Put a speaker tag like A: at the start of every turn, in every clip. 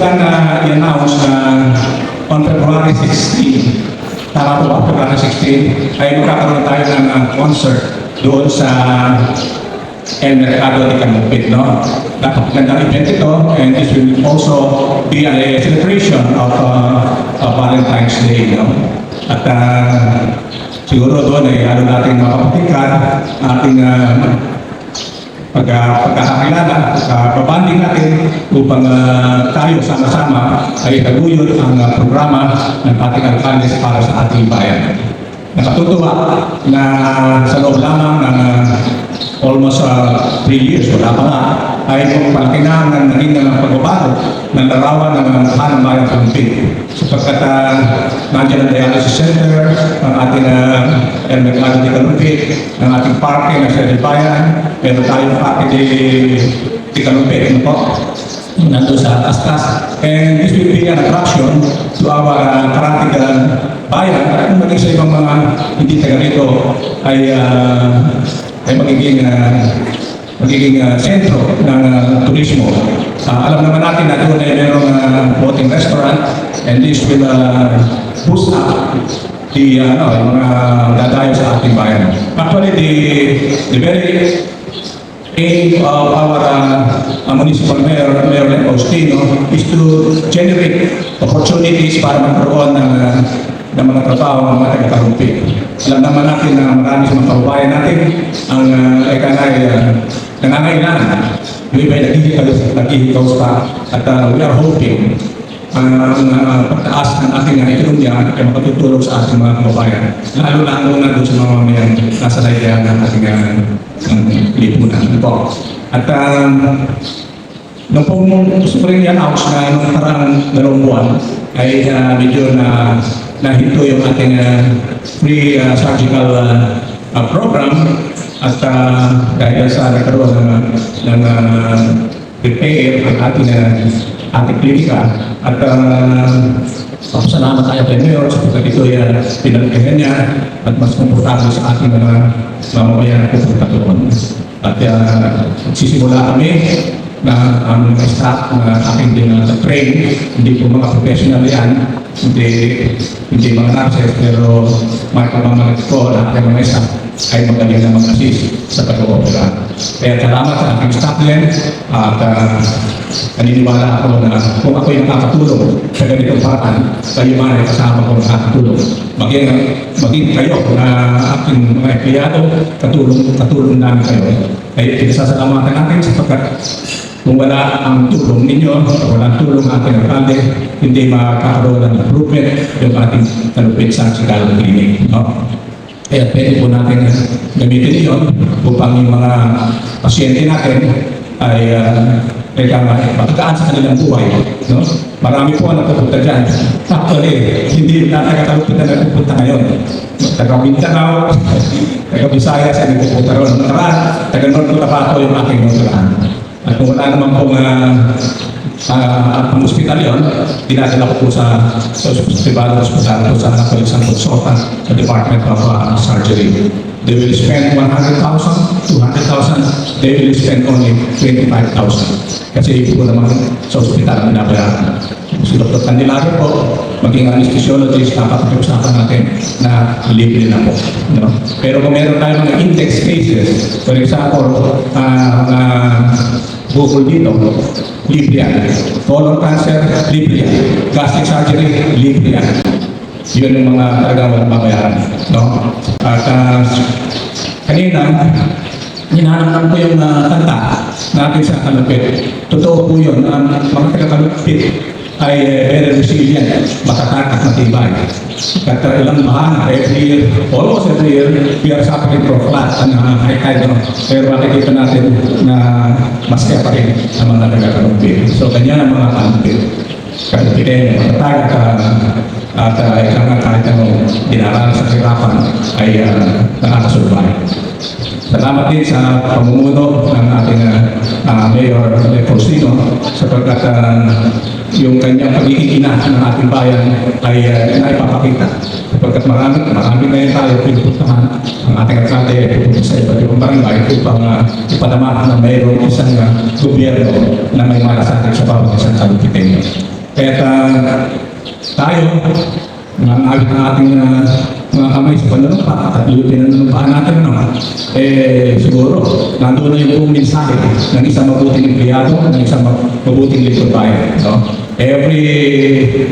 A: lang na i-announce na on February 16, tama po ba, February 16, ay magkakaroon tayo ng uh, concert doon sa El Mercado de Canupit, no? Napakagandang event ito, and this will also be a celebration of, uh, of Valentine's Day, no? At uh, siguro doon ay ano natin makapatingkan ating uh, pag, pagkakakilala, pagkakabanding natin upang uh, tayo sama-sama ay taguyod ang uh, programa ng ating alkaldes para sa ating bayan. Nakatutuwa na sa loob lamang ng uh, almost 3 years, wala pa nga, ay kung palaki na ang naging uh, pagbabago ng larawan ng uh, Hanang Bayan Campaign. Sapagkat uh, nandiyan ang dialysis center, ang ating uh, El Mercado de Calumpit, ang ating parke na sa Bayan, meron tayong de, de Calumpit, ano po? nandun sa Astas. And this will be an attraction to our uh, karatig uh, bayan at kung maging sa ibang mga hindi taga rito ay, uh, ay magiging uh, magiging uh, sentro ng uh, turismo. Uh, alam naman natin na doon ay merong uh, floating restaurant and this will uh, boost up the uh, ano, mga dadayo sa ating bayan. Actually, the, the very aim of our uh, municipal mayor, Mayor Faustino, is to generate opportunities para magkaroon ng, uh, ng mga trabaho ng mga taga-karumpi. Alam naman natin na marami sa mga kababayan natin ang uh, eka uh, nangangailangan. Yung iba ay naghihikaw, pa at uh, we are hoping pagtaas ng ating ekonomiya ay makatutulong sa ating mga kababayan. Lalo-lalo na doon sa mga mamayang nasa laylayan ng ating uh, lipunan. Ano po? At um, nung po gusto rin i-announce na nung parang dalawang buwan ay uh, medyo na nahinto yung ating uh, free uh, surgical uh, uh, program at uh, dahil sa nagkaroon ng, ng uh, repair ang ating uh, ating klinika at uh, Pasalamat tayo kay Mayor sapagkat ito ay uh, niya at mas komportable sa ating mga mamamayan pupunta doon. At uh, sisimula kami na ang mga staff na aking din uh, train, hindi po mga professional yan, hindi, hindi mga nurses, pero mga pamamalit ko na aking mga staff ay magaling na mag-assist sa pag-oopera. Kaya salamat sa aking staff din at uh, naniniwala ako na kung ako yung nakakatulong sa ganitong paraan, kayo man ay kasama ko nakakatulong. Maging, maging kayo na aking mga empleyado, katulong, katulong namin kayo. Ay pinasasalamatan natin sapagkat kung wala ang tulong ninyo, wala ang tulong ng ating alkalde, hindi makakaroon ng improvement yung ating talupit sa Chicago Clinic. No? Kaya pwede po natin gamitin iyon upang yung mga pasyente natin ay uh, ay kama, matagaan sa kanilang buhay. No? Marami po ang napupunta dyan. Actually, hindi na taga-talupit na nagpupunta ngayon. Taga-Mindanao, taga-Visayas ay nagpupunta ron. Nakaraan, taga-North Cotabato yung aking nakaraan. At kung wala naman pong uh, uh, ang hospital yon, dinadala ko po sa sa privado hospital po sa ako isang consultant sa Department of uh, Surgery. They will spend 100,000, 200,000, they will spend only 25,000. Kasi po naman sa hospital ang binabayaran. Si Dr. Candelario po, maging anesthesiologist, nakapag-usapan natin na libre na po. No? Pero kung meron tayo mga index cases, for example, uh, uh, dito, libre yan. Colon cancer, libre yan. Gastric surgery, libre yan. Yun yung mga talagang walang babayaran. No? At uh, kanina, Hinahanap ko yung uh, kanta natin sa Kalupit. Totoo po yun, ang mga taga-Kalupit ay uh, very resilient, matatag at matibay. At uh, ilang mahana, every year, almost every year, we are suffering from flood and uh, high. No? Pero makikita natin na mas kaya pa rin ang mga taga-Kalupit. So, ganyan ang mga Kalupit. Kalupit, matatag at uh, at uh, ikaw nga kahit anong dinaraan sa hirapan ay uh, nakakasurvive. Salamat din sa pamumuno ng ating uh, Mayor Faustino sapagkat uh, yung kanyang pagiging ina ng ating bayan ay uh, naipapakita. Sapagkat marami, marami ngayon tayo pinupuntahan ang ating alkalde ay pupunta sa iba't ibang barangay upang uh, ipadama na mayroong isang uh, gobyerno na may malasakit sa bawat isang kalupitenyo. Kaya uh, tayo, ng ating uh, mga kamay sa panunumpa at yung pinanunumpaan natin naman, eh siguro, nandun na yung mensahe ng isang mabuting empleyado, ng isang mabuting lingkod bayan. No? Every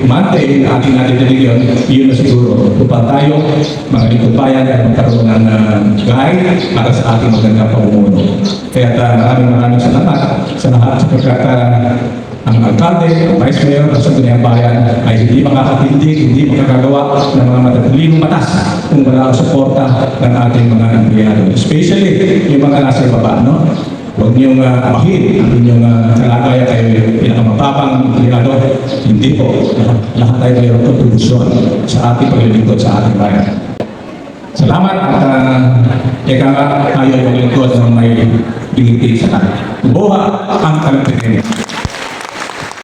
A: Monday, na ating nadidinig yun, yun na siguro, upang tayo, mga lingkod bayan, ay magkaroon ng uh, guide para sa ating magandang pamumuno. Kaya uh, maraming maraming salamat sa lahat sapagkat uh, ang alkalde, ang vice mayor, at sa dunyang bayan ay hindi makakatindig, hindi makakagawa ng mga matatilinong batas kung wala ang suporta ng ating mga empleyado. Especially yung mga nasa baba, no? Huwag niyong uh, abahin ang inyong uh, kalagayan ay pinakamababang empleyado. Hindi po. Lahat, lahat tayo mayroong kontribusyon sa ating paglilingkod sa ating bayan. Salamat at uh, eka nga tayo ay maglingkod ng may bigiti sa kanya. Buha ang kalagpitin.